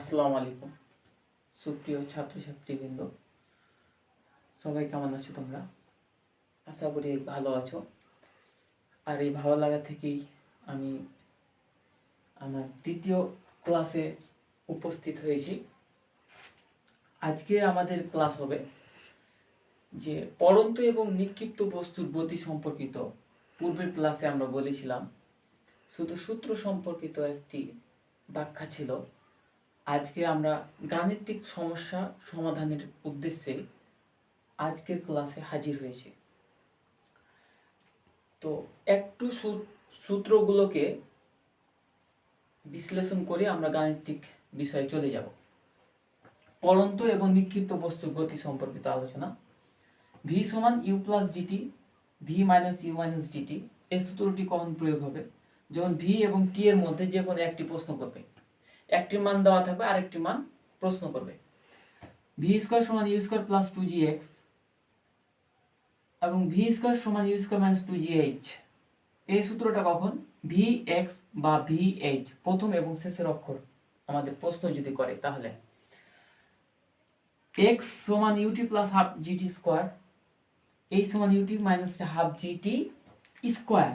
আসসালামু আলাইকুম। সুপ্রিয় ছাত্রছাত্রীবৃন্দ, সবাই কেমন আছো তোমরা? আশা করি ভালো আছো। আর এই ভালো লাগা থেকেই আমি আমার তৃতীয় ক্লাসে উপস্থিত হয়েছি। আজকে আমাদের ক্লাস হবে যে পড়ন্ত এবং নিক্ষিপ্ত বস্তুর গতি সম্পর্কিত। পূর্বের ক্লাসে আমরা বলেছিলাম, শুধু সূত্র সম্পর্কিত একটি ব্যাখ্যা ছিল। আজকে আমরা গাণিতিক সমস্যা সমাধানের উদ্দেশ্যে আজকের ক্লাসে হাজির হয়েছি। তো একটু সূত্রগুলোকে বিশ্লেষণ করে আমরা গাণিতিক বিষয়ে চলে যাব। পরন্ত এবং নিক্ষিপ্ত বস্তুর গতি সম্পর্কিত আলোচনা। ভি সমান U plus DT V minus U minus DT এই সূত্রটি কখন প্রয়োগ হবে? যখন ভি এবং টি এর মধ্যে যে কোনো একটি প্রশ্ন করবে। একটি মান দেওয়া থাকবে, আরেকটি মান প্রশ্ন করবে। ভি স্কোয়ার সমান U square plus two G X এবং ভি স্কোয়ার সমান U square minus two G H এই সূত্রটা কখন? ভি এক্স বা ভি এইচ প্রথম এবং শেষের অক্ষর আমাদের প্রশ্ন যদি করে তাহলে। এক্স সমান UT plus half GT square এই সমান UT minus half GT square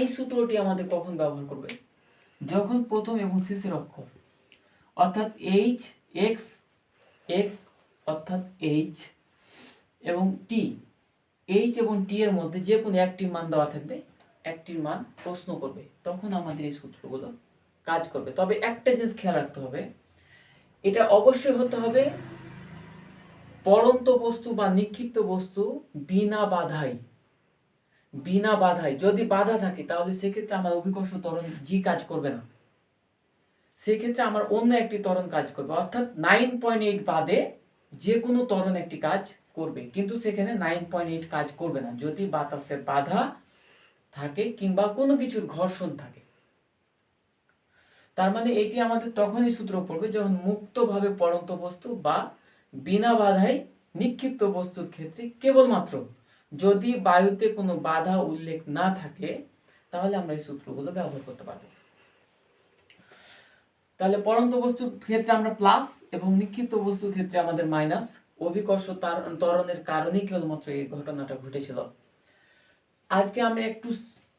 এই সূত্রটি আমাদের কখন ব্যবহার করবে? যখন প্রথম এবং শেষের অক্ষর অর্থাৎ এইচ এক্স এক্স অর্থাৎ এইচ এবং টি এইচ এবং টি এর মধ্যে যে কোনো একটি মান দেওয়া থাকবে, একটির মান প্রশ্ন করবে। তখন আমাদের এই সূত্রগুলো কাজ করবে। তবে একটা জিনিস খেয়াল রাখতে হবে, এটা অবশ্যই হতে হবে পরন্ত বস্তু বা নিক্ষিপ্ত বস্তু বিনা বাধাই বিনা বাধায়, যদি বাধা থাকে, তাহলে সেক্ষেত্রে আমার অভিকর্ষ ত্বরণ জি কাজ করবে না। সেক্ষেত্রে আমার অন্য একটি ত্বরণ কাজ করবে। অর্থাৎ নাইন পয়েন্ট এইট বাদে যে কোনো ত্বরণ একটি কাজ করবে। কিন্তু সেখানে নাইন পয়েন্ট এইট কাজ করবে না। যদি বাতাসের বাধা থাকে কিংবা কোনো কিছুর ঘর্ষণ থাকে। তার মানে এটি আমাদের তখনই সূত্র পড়বে যখন মুক্তভাবে পড়ন্ত বস্তু বা বিনা বাধায় নিক্ষিপ্ত বস্তুর ক্ষেত্রে কেবলমাত্র যদি বায়ুতে কোনো বাধা উল্লেখ না থাকে, তাহলে আমরা এই সূত্রগুলো ব্যবহার করতে পারব। তাহলে পরন্ত বস্তুর ক্ষেত্রে আমরা প্লাস এবং নিক্ষিপ্ত বস্তুর ক্ষেত্রে আমাদের মাইনাস অভিকর্ষ ত্বরণের কারণেই কেবলমাত্র এই ঘটনাটা ঘটেছিল। আজকে আমরা একটু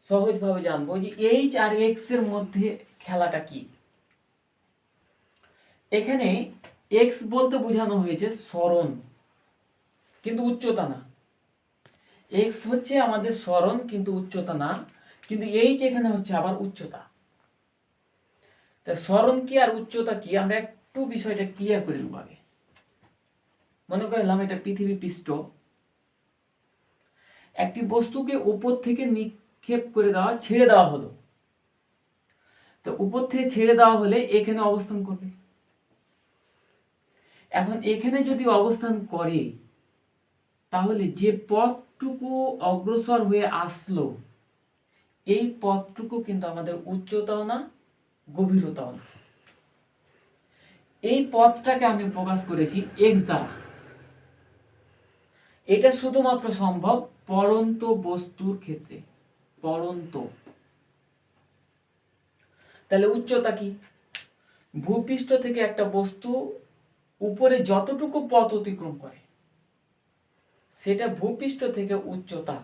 সহজভাবে জানব যে এইচ আর এক্সের মধ্যে খেলাটা কি। এখানে এক্স বলতে বোঝানো হয়েছে সরণ কিন্তু উচ্চতা না। এক্স হচ্ছে আমাদের স্মরণ কিন্তু উচ্চতা না। কিন্তু এইচ এখানে হচ্ছে আবার উচ্চতা। তা স্মরণ কি আর উচ্চতা কি? আমরা একটু বিষয়টা ক্লিয়ার করে নেব আগে। মনে করলাম এটা পৃথিবী পৃষ্ঠ। একটি বস্তুকে উপর থেকে নিক্ষেপ করে দেওয়া, ছেড়ে দেওয়া হলো। তো উপর থেকে ছেড়ে দেওয়া হলে এখানে অবস্থান করবে। এখন এখানে যদি অবস্থান করে, তাহলে যে পথটুকু অগ্রসর হয়ে আসলো, এই পথটুকু কিন্তু আমাদের উচ্চতাও না, গভীরতাও না। এই পথটাকে আমি প্রকাশ করেছি এক্স দ্বারা। এটা শুধুমাত্র সম্ভব পরন্ত বস্তুর ক্ষেত্রে পরন্ত তাহলে উচ্চতা কি? ভূপৃষ্ঠ থেকে একটা বস্তু উপরে যতটুকু পথ অতিক্রম করে সেটা ভূপৃষ্ঠ থেকে উচ্চতা।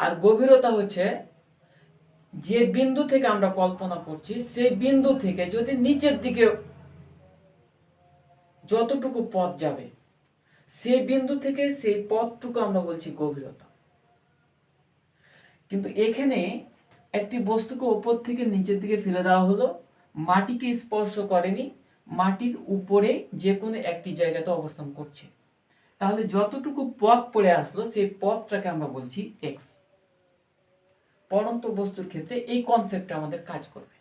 আর গভীরতা হচ্ছে যে বিন্দু থেকে আমরা কল্পনা করছি, সেই বিন্দু থেকে যদি নিচের দিকে যতটুকু পথ যাবে, সেই বিন্দু থেকে সেই পথটুকু আমরা বলছি গভীরতা। কিন্তু এখানে একটি বস্তুকে উপর থেকে নিচের দিকে ফেলে দেওয়া হলো, মাটিকে স্পর্শ করেনি, মাটির উপরে যে কোনো একটি জায়গাতে অবস্থান করছে। তাহলে যতটুকু পথ পড়ে আসলো, সেই পথটাকে আমরা বলছি এক্স পরন্ত বস্তুর ক্ষেত্রে এই কনসেপ্টটা আমাদের কাজ করবে।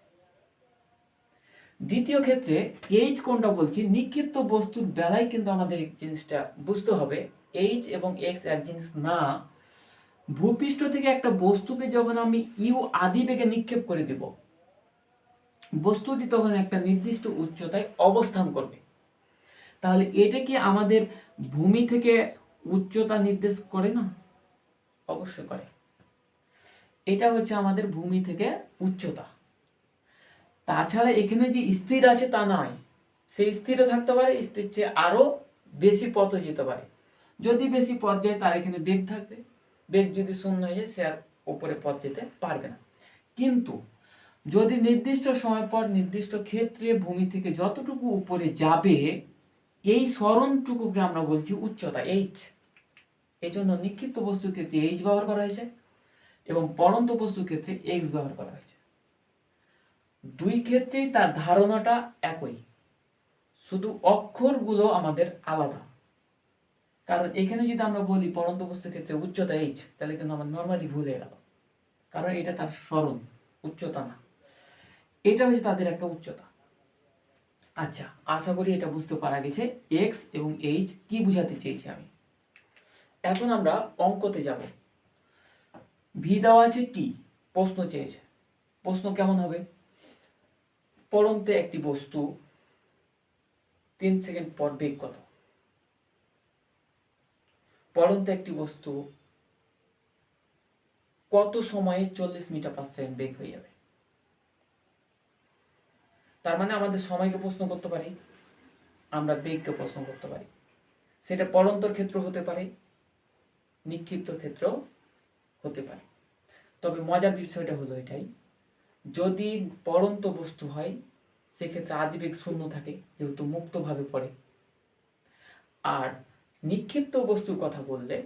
দ্বিতীয় ক্ষেত্রে এইচ কোনটা বলছি? নিক্ষিপ্ত বস্তুর বেলায় কিন্তু আমাদের জিনিসটা বুঝতে হবে। এইচ এবং এক্স এক জিনিস না। ভূপৃষ্ঠ থেকে একটা বস্তুকে যখন আমি ইউ আদি বেগে নিক্ষেপ করে দেব, বস্তুটি তখন একটা নির্দিষ্ট উচ্চতায় অবস্থান করবে। তাহলে এটা কি আমাদের ভূমি থেকে উচ্চতা নির্দেশ করে না? অবশ্যই করে। এটা হচ্ছে আমাদের ভূমি থেকে উচ্চতা। তাছাড়া এখানে যে স্থির আছে তা নয়। সে স্থিরও থাকতে পারে, স্থির চেয়ে আরও বেশি পথ যেতে পারে। যদি বেশি পথ যায়, তার এখানে বেগ থাকবে। বেগ যদি শূন্য হয়ে যায়, সে আর ওপরে পথ যেতে পারবে না। কিন্তু যদি নির্দিষ্ট সময় পর নির্দিষ্ট ক্ষেত্রে ভূমি থেকে যতটুকু উপরে যাবে এই স্মরণটুকুকে আমরা বলছি উচ্চতা এইচ এই জন্য নিক্ষিপ্ত বস্তুর ক্ষেত্রে এইচ ব্যবহার করা হয়েছে এবং পরন্ত বস্তুর ক্ষেত্রে এক্স ব্যবহার করা হয়েছে। দুই ক্ষেত্রেই তার ধারণাটা একই, শুধু অক্ষরগুলো আমাদের আলাদা। কারণ এখানে যদি আমরা বলি পরন্ত বস্তুর ক্ষেত্রে উচ্চতা এইচ তাহলে কিন্তু আমার নর্মালি ভুল হয়ে গেল। কারণ এটা তার স্মরণ, উচ্চতা না। এটা হচ্ছে তাদের একটা উচ্চতা। আচ্ছা আশা করি এটা বুঝতে পারা গেছে। এক্স এবং এইচ কি বোঝাতে চেয়েছি আমি? এখন আমরা অঙ্কতে যাব। ভি দেওয়া আছে টি প্রশ্ন চেয়েছে। প্রশ্ন কেমন হবে? পরন্তে একটি বস্তু, তিন সেকেন্ড পর বেগ কত? পরন্তে একটি বস্তু, কত সময়ে চল্লিশ মিটার পার সেকেন্ড বেগ হয়ে যাবে? তার মানে আমাদের সময়কে প্রশ্ন করতে পারি, আমরা বেগকে প্রশ্ন করতে পারি। সেটা পরন্তর ক্ষেত্র হতে পারে, নিক্ষিপ্ত ক্ষেত্রেও হতে পারে। তবে মজার বিষয়টা হলো এটাই, যদি পরন্ত বস্তু হয়, সেক্ষেত্রে আদিবেগ শূন্য থাকে, যেহেতু মুক্তভাবে পড়ে। আর নিক্ষিপ্ত বস্তুর কথা বললে,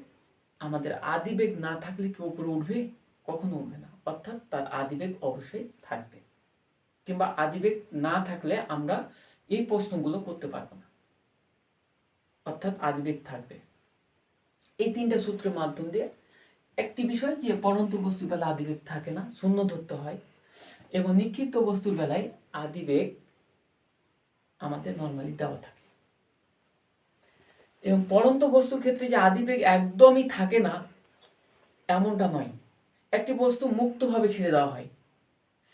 আমাদের আদিবেগ না থাকলে কি উপরে উঠবে? কখনো উঠবে না। অর্থাৎ তার আদিবেগ অবশ্যই থাকবে। কিংবা আদিবেগ না থাকলে আমরা এই প্রশ্নগুলো করতে পারব না। অর্থাৎ আদিবেগ থাকবে। এই তিনটা সূত্রের মাধ্যম দিয়ে একটি বিষয় যে পরন্ত বস্তুর বেলা আদিবেগ থাকে না, শূন্য ধরতে হয় এবং নিক্ষিপ্ত বস্তুর বেলায় আদিবেগ আমাদের নর্মালি দেওয়া থাকে। এবং পরন্ত বস্তুর ক্ষেত্রে যে আদিবেগ একদমই থাকে না, এমনটা নয়। একটি বস্তু মুক্তভাবে ছেড়ে দেওয়া হয়।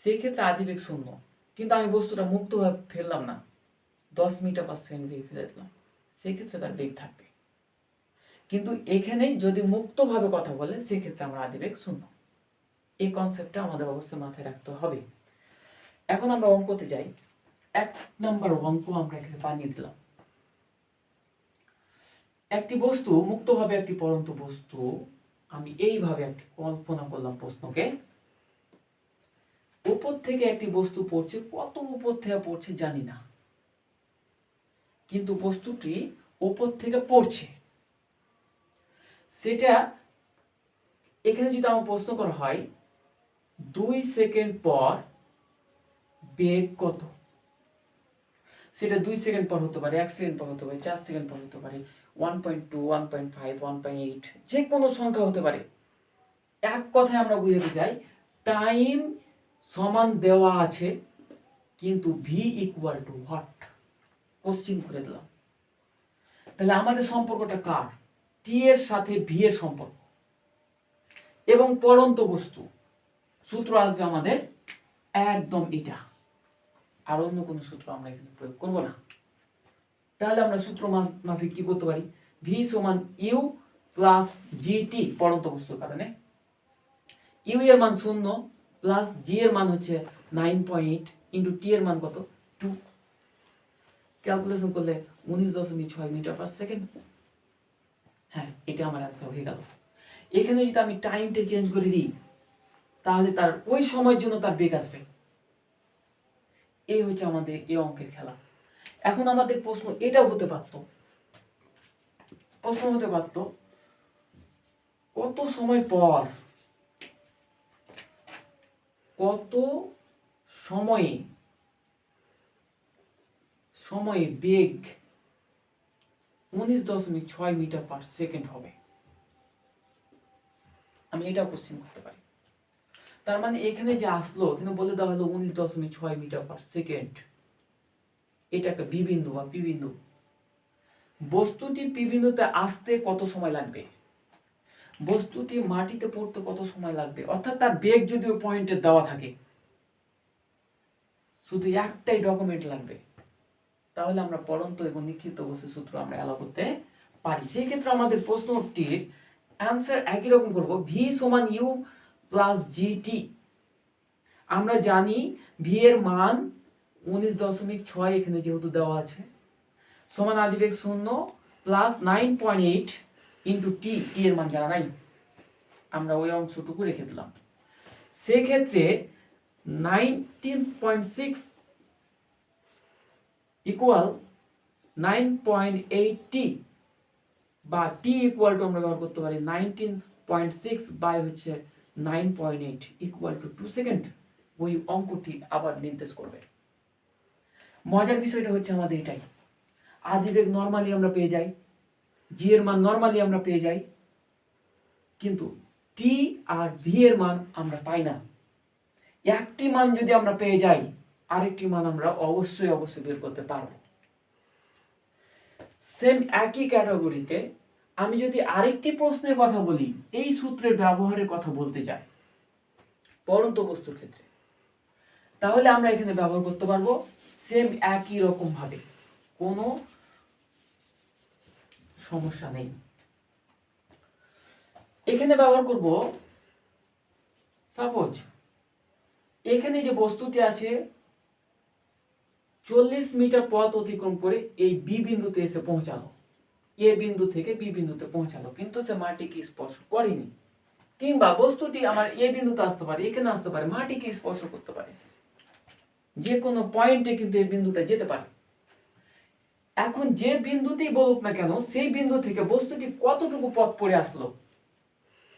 সেক্ষেত্রে আদিবেগ শূন্য। কিন্তু আমি বস্তুটা মুক্তভাবে ফেললাম না। দশ মিটার পার সেকেন্ড বেগে ফেলে দিলাম। সেক্ষেত্রে তার বেগ থাকবে। কিন্তু এখানে যদি মুক্তভাবে কথা বলে সেক্ষেত্রে আমরা আদিবেগ শূন্য। এই কনসেপ্টটা আমাদের অবশ্যই মাথায় রাখতে হবে। এখন আমরা অঙ্কতে যাই। এক নম্বর অঙ্ক আমরা এখানে বানিয়ে দিলাম। একটি বস্তু মুক্তভাবে একটি পরন্ত বস্তু, আমি এইভাবে একটি কল্পনা করলাম প্রশ্নকে। উপর থেকে একটি বস্তু পড়ছে, কত উপর থেকে পড়ছে জানি না। কিন্তু বস্তুটি উপর থেকে পড়ছে। সেটা এখানে যদি আমার প্রশ্ন করা হয়, দুই সেকেন্ড পর বেগ কত? সেটা দুই সেকেন্ড পর হতে পারে, এক সেকেন্ড পর হতে পারে, চার সেকেন্ড পর হতে পারে one point two one point five one point eight যে কোনো সংখ্যা হতে পারে। এক কথায় আমরা বুঝাতে চাই টাইম সমান দেওয়া আছে, কিন্তু V equal to what question করে দিলাম। তাহলে আমাদের সম্পর্কটা কার? টি এর সাথে ভি এর সম্পর্ক। এবং পরন্ত বস্তু। সূত্র আসবে আমাদের একদম এটা। আর অন্য কোনো সূত্র আমরা এখানে প্রয়োগ করব না। তাহলে আমরা সূত্র মাফিক কি করতে পারি? ভি সমান ইউ প্লাস জিটি পরন্ত বস্তুর কারণে। ইউ এর মান শূন্য প্লাস জি এর মান হচ্ছে নাইন পয়েন্ট ইন্টু টি এর মান কত? টু ক্যালকুলেশন করলে উনিশ দশমিক ছয় মিটার পার সেকেন্ড হ্যাঁ এটা আমার অ্যান্সার হয়ে গেল। এখানে যদি আমি টাইমটা চেঞ্জ করে দিই, তাহলে তার ওই সময়ের জন্য তার বেগ আসবে। এই হচ্ছে আমাদের এই অঙ্কের খেলা। এখন আমাদের প্রশ্ন এটাও হতে পারত। প্রশ্ন হতে পারত, কত সময় পর কত সময়ে সময়ে, বেগ উনিশ দশমিক ছয় মিটার পার সেকেন্ড হবে। আমি এটা কোশ্চেন করতে পারি। তার মানে এখানে যে আসলো, এখানে বলে দেওয়া হলো উনিশ দশমিক ছয় মিটার পার সেকেন্ড। এটা একটা বি বিন্দু বা পি বিন্দু বস্তুটি পি বিন্দুতে আসতে কত সময় লাগবে? বস্তুটি মাটিতে পড়তে কত সময় লাগবে? অর্থাৎ তার বেগ যদি ওই পয়েন্টে দেওয়া থাকে, শুধু একটাই ডকুমেন্ট লাগবে। তাহলে আমরা পরন্ত এবং নিক্ষিপ্ত বস্তু সূত্র আমরা অ্যালাউ করতে পারি। সেই ক্ষেত্রে আমাদের প্রশ্নটির অ্যান্সার একই রকম করব ভি সমান ইউ প্লাস জিটি আমরা জানি ভি এর মান উনিশ দশমিক ছয় এখানে যেহেতু দেওয়া আছে, সমান আদিবেগ শূন্য plus nine point eight into T T এর মান জানা নাই। আমরা ওই অংশটুকু রেখে দিলাম। সেক্ষেত্রে nineteen point six equal nine point eight T বা টি ইকুয়াল টু আমরা ব্যবহার করতে পারি নাইনটিন পয়েন্ট সিক্স বাই হচ্ছে nine point eight equal to two second ওই অঙ্কটি আবার নির্দেশ করবে। মজার বিষয়টা হচ্ছে আমাদের এটাই। আদিবেগ নর্মালি আমরা পেয়ে যাই। জি এর মান নর্মালি আমরা পেয়ে যাই। কিন্তু টি আর ভি এর মান আমরা পাই না। একটি মান যদি আমরা পেয়ে যাই, আরেকটি মান আমরা অবশ্যই অবশ্যই বের করতে পারব। সেম একই ক্যাটাগরিতে আমি যদি আরেকটি প্রশ্নের কথা বলি, এই সূত্রের ব্যবহারের কথা বলতে যাই, পরন্ত বস্তুর ক্ষেত্রে, তাহলে আমরা এখানে ব্যবহার করতে পারব সেম একই রকম ভাবে। কোনো সমস্যা নেই। এখানে ব্যবহার করব সাপোজ এখানে যে বস্তুটি আছে, চল্লিশ মিটার পথ অতিক্রম করে এই বি বিন্দুতে এসে পৌঁছালো। এ বিন্দু থেকে বি বিন্দুতে পৌঁছালো, কিন্তু সে মাটিকে স্পর্শ করেনি। কিংবা বস্তুটি আমার এ বিন্দুতে আসতে পারে, এখানে আসতে পারে মাটিকে স্পর্শ করতে পারে। যে কোনো পয়েন্টে কিন্তু এই বিন্দুটা যেতে পারে। এখন যে বিন্দুতেই বলুক না কেন, সেই বিন্দু থেকে বস্তুটি কতটুকু পথ পড়ে আসলো?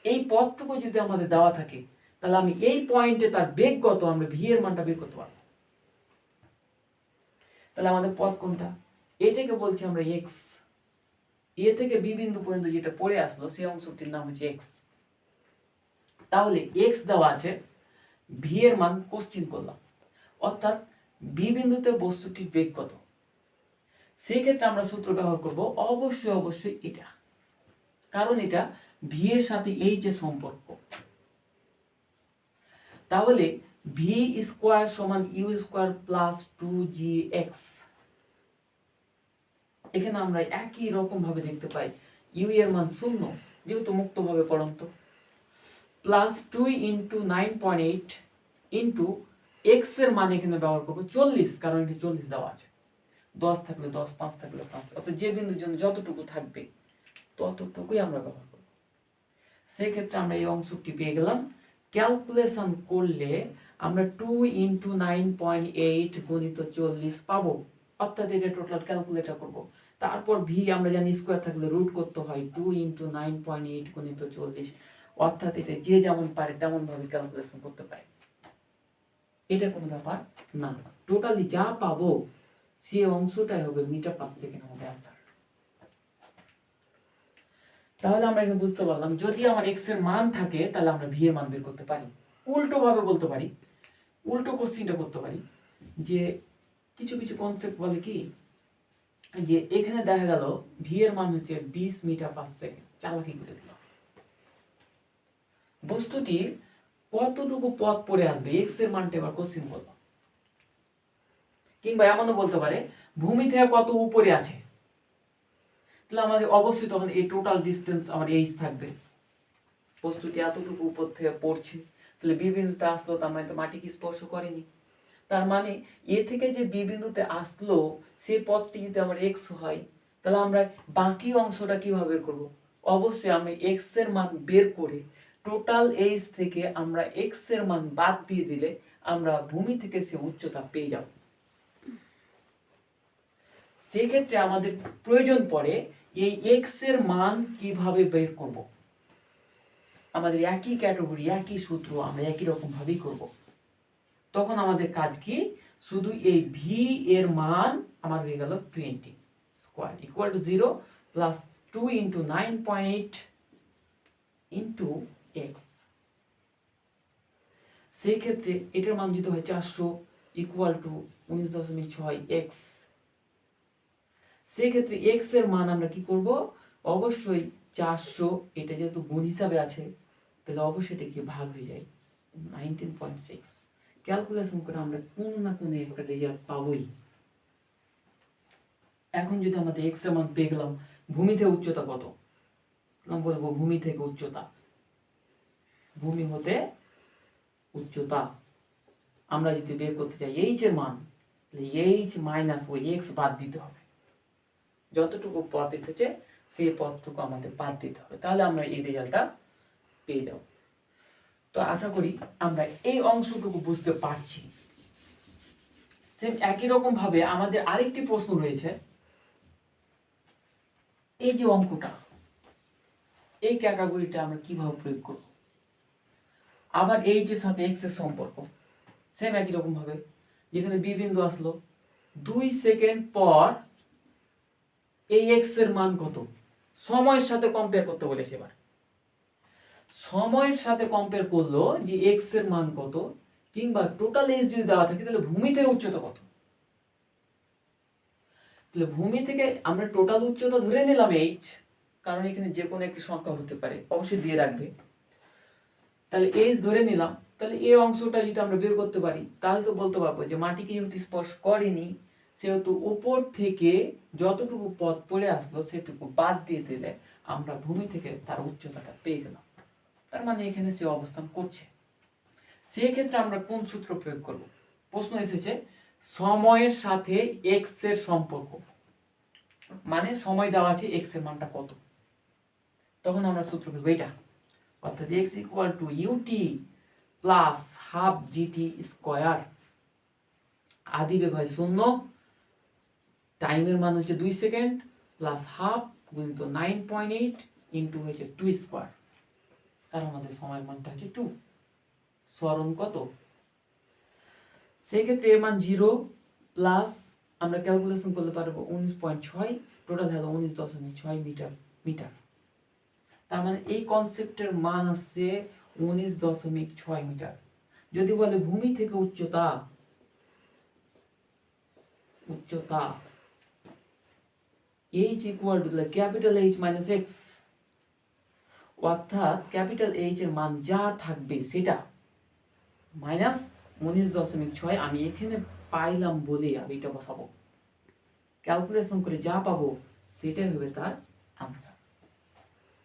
এই পথটুকু যদি আমাদের দেওয়া থাকে, তাহলে আমি এই পয়েন্টে তার বেগ কত, আমরা ভি এর মানটা বের করতে পারব। তাহলে আমাদের পথ কোনটা? এটাকে বলছি আমরা এক্স এ থেকে বি বিন্দু পর্যন্ত যেটা পড়ে আসলো, সেই অংশটির নাম হচ্ছে এক্স তাহলে এক্স দেওয়া আছে ভি এর মান কোশ্চিন করলাম। অর্থাৎ বি বিন্দুতে বস্তুটির বেগ কত? সেই ক্ষেত্রে আমরা সূত্র ব্যবহার করব অবশ্যই অবশ্যই এটা। কারণ এটা ভি এর সাথে এইচ এর সম্পর্ক। তাহলে ভি স্কোয়ার সমান U square plus two G X এখানে আমরা একই রকম ভাবে দেখতে পাই। ইউ এর মান শূন্য, যেহেতু মুক্তভাবে পড়ন্ত। Plus two into nine point eight into এক্সের মান এখানে ব্যবহার করব চল্লিশ, কারণ এটি চল্লিশ দেওয়া আছে। দশ থাকলে দশ, পাঁচ থাকলে পাঁচ, অর্থাৎ যে বিন্দুর জন্য যতটুকু থাকবে, ততটুকুই আমরা ব্যবহার করব। সেক্ষেত্রে আমরা এই অংশটি পেয়ে গেলাম। ক্যালকুলেশন করলে আমরা two into nine point eight গণিত চল্লিশ পাবো। অর্থাৎ এটা টোটাল ক্যালকুলেটর করব। তারপর ভি আমরা জানি স্কোয়ার থাকলে রুট করতে হয় two into nine point eight গণিত চল্লিশ। অর্থাৎ এটা যে যেমন পারে তেমন ভাবে ক্যালকুলেশন করতে পারে। এটা কোনো ব্যাপার না। টোটালি যা পাবো সে অংশটাই হবে মিটার পার সেকেন্ড আমাদের অ্যান্সার তাহলে আমরা এখানে বুঝতে পারলাম, যদি আমার এক্সের মান থাকে, তাহলে আমরা ভি এর মান বের করতে পারি। উল্টো ভাবে বলতে পারি, উল্টো কোশ্চিনটা করতে পারি, যে কিছু কিছু কনসেপ্ট বলে কি, যে এখানে দেখা গেল ভি এর মান হচ্ছে বিশ মিটার পার সেকেন্ড, চালাকি করে দিল বস্তুটি কতটুকু পথ পড়ে আসবে এক্সের মানটা এবার কোশ্চিন বলব কিংবা এমনও বলতে পারে, ভূমি থেকে কত উপরে আছে? তাহলে আমাদের অবশ্যই তখন এই টোটাল ডিস্টেন্স আমার এইচ থাকবে। বস্তুটি এতটুকু উপর থেকে পড়ছে, তাহলে বি বিন্দুতে আসলো, তার মানে তো মাটিকে স্পর্শ করেনি। তার মানে এ থেকে যে বি বিন্দুতে আসলো সেই পথটি যদি আমার এক্স হয়, তাহলে আমরা বাকি অংশটা কীভাবে করব? অবশ্যই আমি এক্সের মান বের করে টোটাল এইচ থেকে আমরা এক্সের মান বাদ দিয়ে দিলে আমরা ভূমি থেকে সে উচ্চতা পেয়ে যাব। সেক্ষেত্রে আমাদের প্রয়োজন পড়ে এই এক্সের মান কীভাবে বের করব? আমাদের একই ক্যাটাগরি একই সূত্র, আমরা একই রকম ভাবেই করব। তখন আমাদের কাজ কি? শুধু এই ভি এর মান আমার হয়ে গেল twenty square equal to zero plus two into nine point into x সেই ক্ষেত্রে এটার মান যদি হয় চারশো ইকুয়াল টু উনিশ দশমিক ছয় এক্স সেক্ষেত্রে এক্সের মান আমরা কি করব? অবশ্যই চারশো, এটা যেহেতু গুণ হিসাবে আছে, তাহলে অবশ্যই এটা গিয়ে ভাগ হয়ে যায় নাইনটিন পয়েন্ট সিক্স ক্যালকুলেশন করে আমরা কোন না কোন একটা রেজাল্ট পাবোই। এখন যদি আমাদের এক্সের মান পেয়ে গেলাম ভূমি থেকে উচ্চতা কত? বলব ভূমি থেকে উচ্চতা। ভূমি হতে উচ্চতা। আমরা যদি বের করতে চাই এইচ এর মান এইচ মাইনাস ওই এক্স বাদ দিতে হবে। যতটুকু পথ এসেছে, সেই পথটুকু আমাদের বাদ দিতে হবে। তাহলে আমরা এই রেজাল্টটা পেয়ে যাব। তো আশা করি আমরা এই অংশটুকু বুঝতে পারছি। সেম একই রকম ভাবে আমাদের আরেকটি প্রশ্ন রয়েছে। এই যে অঙ্কটা, এই ক্যাটাগরিটা আমরা কীভাবে প্রয়োগ করব? আবার এইচ এর সাথে এক্সের সম্পর্ক সেম একই রকম ভাবে। যেখানে বি বিন্দু আসলো, দুই সেকেন্ড পর এই এক্সের মান কত? সময়ের সাথে কম্পেয়ার করতে বলেছে এবার। সময়ের সাথে কম্পেয়ার করল যে এক্সের মান কত, কিংবা টোটাল এজ যদি দেওয়া থাকে, তাহলে ভূমি থেকে উচ্চতা কত? তাহলে ভূমি থেকে আমরা টোটাল উচ্চতা ধরে নিলাম এইচ কারণ এখানে যে কোনো একটি সংখ্যা হতে পারে, অবশ্যই দিয়ে রাখবে। তাহলে এইচ ধরে নিলাম, তাহলে এই অংশটা যদি আমরা বের করতে পারি, তাহলে তো বলতে পারব যে মাটিকে যেহেতু স্পর্শ করেনি সেহেতু উপর থেকে যতটুকু পথ পড়ে আসলো সেটুকু বাদ দিয়ে দিলে আমরা ভূমি থেকে তার উচ্চতাটা পেয়ে গেলাম। তার মানে এখানে সে অবস্থান করছে। সেক্ষেত্রে আমরা কোন সূত্র প্রয়োগ করব? প্রশ্ন এসেছে, সময়ের সাথে এক্সের সম্পর্ক। মানে সময় দেওয়া আছে এক্সের মানটা কত? তখন আমরা সূত্র ফেলব এটা। অর্থাৎ x equal to u t plus half g t square আদি বেগ হয় শূন্য। টাইমের মান হচ্ছে দুই সেকেন্ড প্লাস হাফ গুণিত নাইন পয়েন্ট এইট ইন্টু হয়েছে টু স্কোয়ার। কারণ আমাদের সময়ের মানটা হচ্ছে টু। স্মরণ কত? সেক্ষেত্রে এর মান জিরো প্লাস আমরা ক্যালকুলেশন করতে পারব উনিশ পয়েন্ট ছয়, টোটাল হলো উনিশ দশমিক ছয় মিটার মিটার। তার মানে এই কনসেপ্টের মান আসছে উনিশ দশমিক ছয় মিটার। যদি বলে ভূমি থেকে উচ্চতা উচ্চতা h equal to capital h minus x অর্থাৎ ক্যাপিটাল এইচ এর মান যা থাকবে সেটা মাইনাস উনিশ দশমিক ছয় আমি এখানে পাইলাম বলে আমি এটা বসাবো। ক্যালকুলেশন করে যা পাবো সেটাই হবে তার আনসার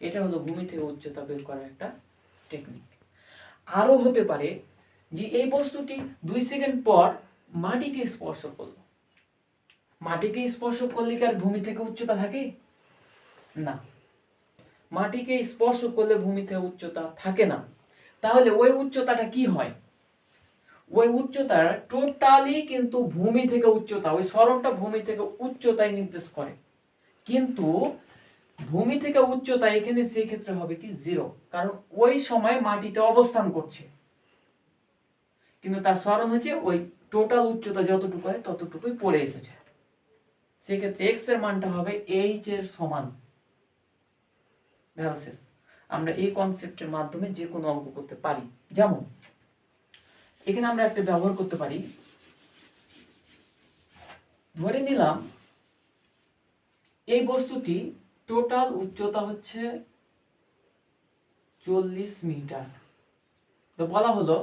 এটা হলো ভূমি থেকে উচ্চতা বের করার একটা টেকনিক আরও হতে পারে যে এই বস্তুটি দুই সেকেন্ড পর মাটিকে স্পর্শ করল। মাটিকে স্পর্শ করলে কি আর ভূমি থেকে উচ্চতা থাকে? না। মাটিকে স্পর্শ করলে ভূমিতে উচ্চতা থাকে না। তাহলে ওই উচ্চতাটা কি হয়? ওই উচ্চতা টোটালি কিন্তু ভূমি থেকে উচ্চতা, ওই সরণটা ভূমি থেকে উচ্চতায় নির্দেশ করে। কিন্তু ভূমি থেকে উচ্চতা এখানে সেই ক্ষেত্রে হবে কি জিরো কারণ ওই সময় মাটিতে অবস্থান করছে। কিন্তু তার স্মরণ হচ্ছে ওই টোটাল উচ্চতা যতটুকু হয় ততটুকুই পড়ে এসেছে। সেক্ষেত্রে এক্সের মানটা হবে এইচ এর সমান। শেষ। আমরা এই কনসেপ্টের মাধ্যমে যে কোনো অঙ্ক করতে পারি। যেমন, এখানে আমরা একটা ব্যবহার করতে পারি। ধরে নিলাম, এই বস্তুটি টোটাল উচ্চতা হচ্ছে চল্লিশ মিটার। তো বলা হলো,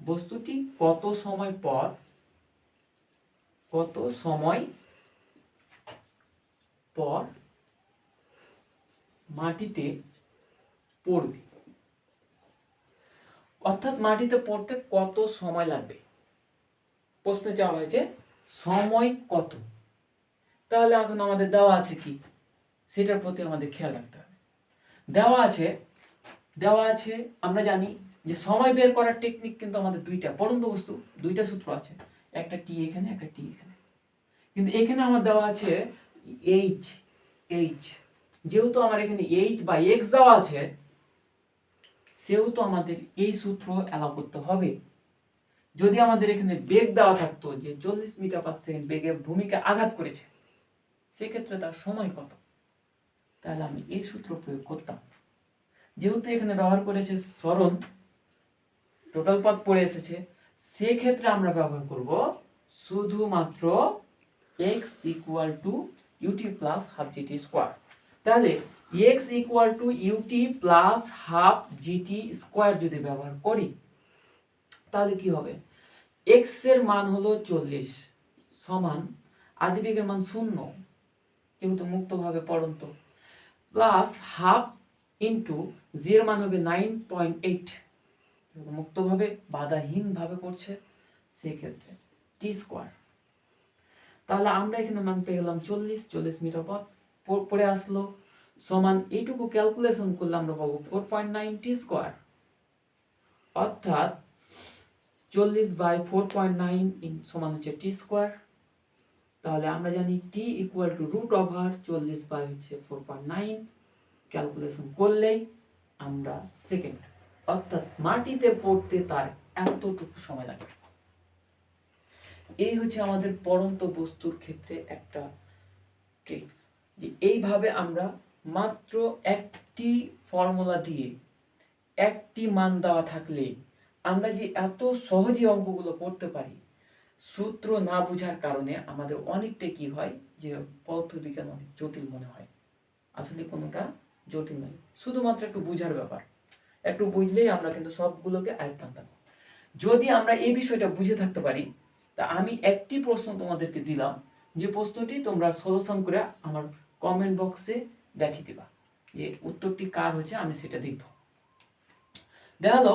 বস্তুটি কত সময় পর, কত সময় পর মাটিতে পড়বে। অর্থাৎ মাটিতে পড়তে কত সময় লাগবে? প্রশ্নে চাওয়া হয়েছে, সময় কত? তাহলে এখন আমাদের দেওয়া আছে কি? সেটার প্রতি আমাদের খেয়াল রাখতে হবে। দেওয়া আছে দেওয়া আছে, আমরা জানি যে সময় বের করার টেকনিক কিন্তু আমাদের দুইটা। পড়ন্ত বস্তু, দুইটা সূত্র আছে। একটা টি এখানে, একটা টি এখানে। কিন্তু এখানে আমার দেওয়া আছে এইচ এইচ যেহেতু আমার এখানে এইচ বা এক্স দেওয়া আছে, সেহেতু আমাদের এই সূত্র অ্যালাউ করতে হবে। যদি আমাদের এখানে বেগ দেওয়া থাকতো যে চল্লিশ মিটার পার বেগে ভূমিকা আঘাত করেছে, সেক্ষেত্রে তার সময় কত? তাহলে আমি এই সূত্র প্রয়োগ করতাম। যেহেতু এখানে ব্যবহার করেছে সরণ টোটাল পথ পড়ে এসেছে, সেক্ষেত্রে আমরা ব্যবহার করব শুধুমাত্র x equal to u t plus half g t square তাহলে x equal to u t plus half g t square যদি ব্যবহার করি, তাহলে কি হবে? এক্সের মান হলো চল্লিশ সমান আদিবেগের মান শূন্য কিন্তু মুক্তভাবে পড়ন্ত প্লাস হাফ ইন্টু জি এর মান হবে নাইন পয়েন্ট এইট মুক্তভাবে বাধাহীনভাবে পড়ছে, সেক্ষেত্রে টি স্কোয়ার তাহলে আমরা এখানে মান পেয়ে গেলাম চল্লিশ চল্লিশ মিটার পথ পড়ে আসলো। সমান এইটুকু ক্যালকুলেশন করলে আমরা পাবো four point nine t square অর্থাৎ চল্লিশ বাই ফোর পয়েন্ট নাইন সমান হচ্ছে টি স্কোয়ার তাহলে আমরা জানি t equal to root over চল্লিশ বাই হচ্ছে ফোর পয়েন্ট নাইন ক্যালকুলেশন করলেই আমরা সেকেন্ড অর্থাৎ মাটিতে পড়তে তার এতটুকু সময় লাগে এই হচ্ছে আমাদের পড়ন্ত বস্তুর ক্ষেত্রে একটা ট্রিক্স যে এইভাবে আমরা মাত্র একটি ফর্মুলা দিয়ে একটি মান দেওয়া থাকলে আমরা যে এত সহজে অঙ্কগুলো করতে পারি, সূত্র না বোঝার কারণে আমাদের অনেকটা কি হয় যে পদার্থবিজ্ঞান অনেক জটিল মনে হয়। আসলে কোনোটা জটিল নয়, শুধুমাত্র একটু বোঝার ব্যাপার। একটু বুঝলেই আমরা কিন্তু সবগুলোকে আয়ত্ত আনতে যদি আমরা এই বিষয়টা বুঝে থাকতে পারি তা আমি একটি প্রশ্ন তোমাদেরকে দিলাম, যে প্রশ্নটি তোমরা সলিউশন করে আমার কমেন্ট বক্সে দেখিয়ে দিবা, যে উত্তরটি কার হচ্ছে আমি সেটা দেখব। দেখাল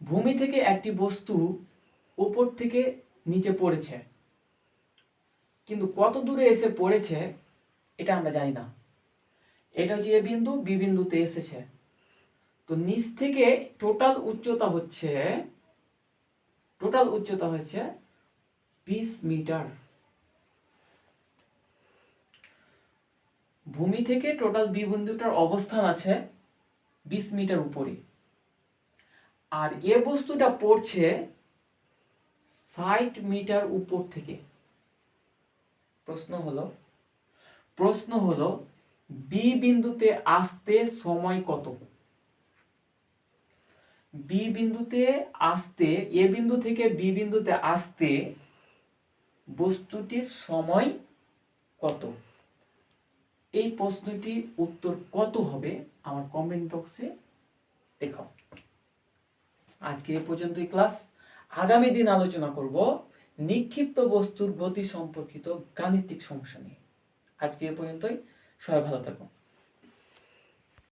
ভূমি থেকে একটি বস্তু উপর থেকে নিচে পড়েছে, কিন্তু কত দূরে এসে পড়েছে এটা আমরা জানি না। এটা হচ্ছে এ বিন্দু, বি বিন্দুতে এসেছে। তো নিচ থেকে টোটাল উচ্চতা হচ্ছে টোটাল উচ্চতা হচ্ছে বিশ মিটার। ভূমি থেকে টোটাল বি বিন্দুটার অবস্থান আছে বিশ মিটার উপরে। আর এ বস্তুটা পড়ছে ষাট মিটার উপর থেকে। প্রশ্ন হলো প্রশ্ন হলো, বি বিন্দুতে আসতে সময় কত? বি বিন্দুতে আসতে, এ বিন্দু থেকে বি বিন্দুতে আসতে বস্তুটির সময় কত? এই প্রশ্নটির উত্তর কত হবে আমার কমেন্ট বক্সে দেখাও। আজকে এ পর্যন্তই ক্লাস আগামী দিন আলোচনা করব নিক্ষিপ্ত বস্তুর গতি সম্পর্কিত গাণিতিক সমস্যা নিয়ে। আজকে এ পর্যন্তই। সবাই ভালো থাকুন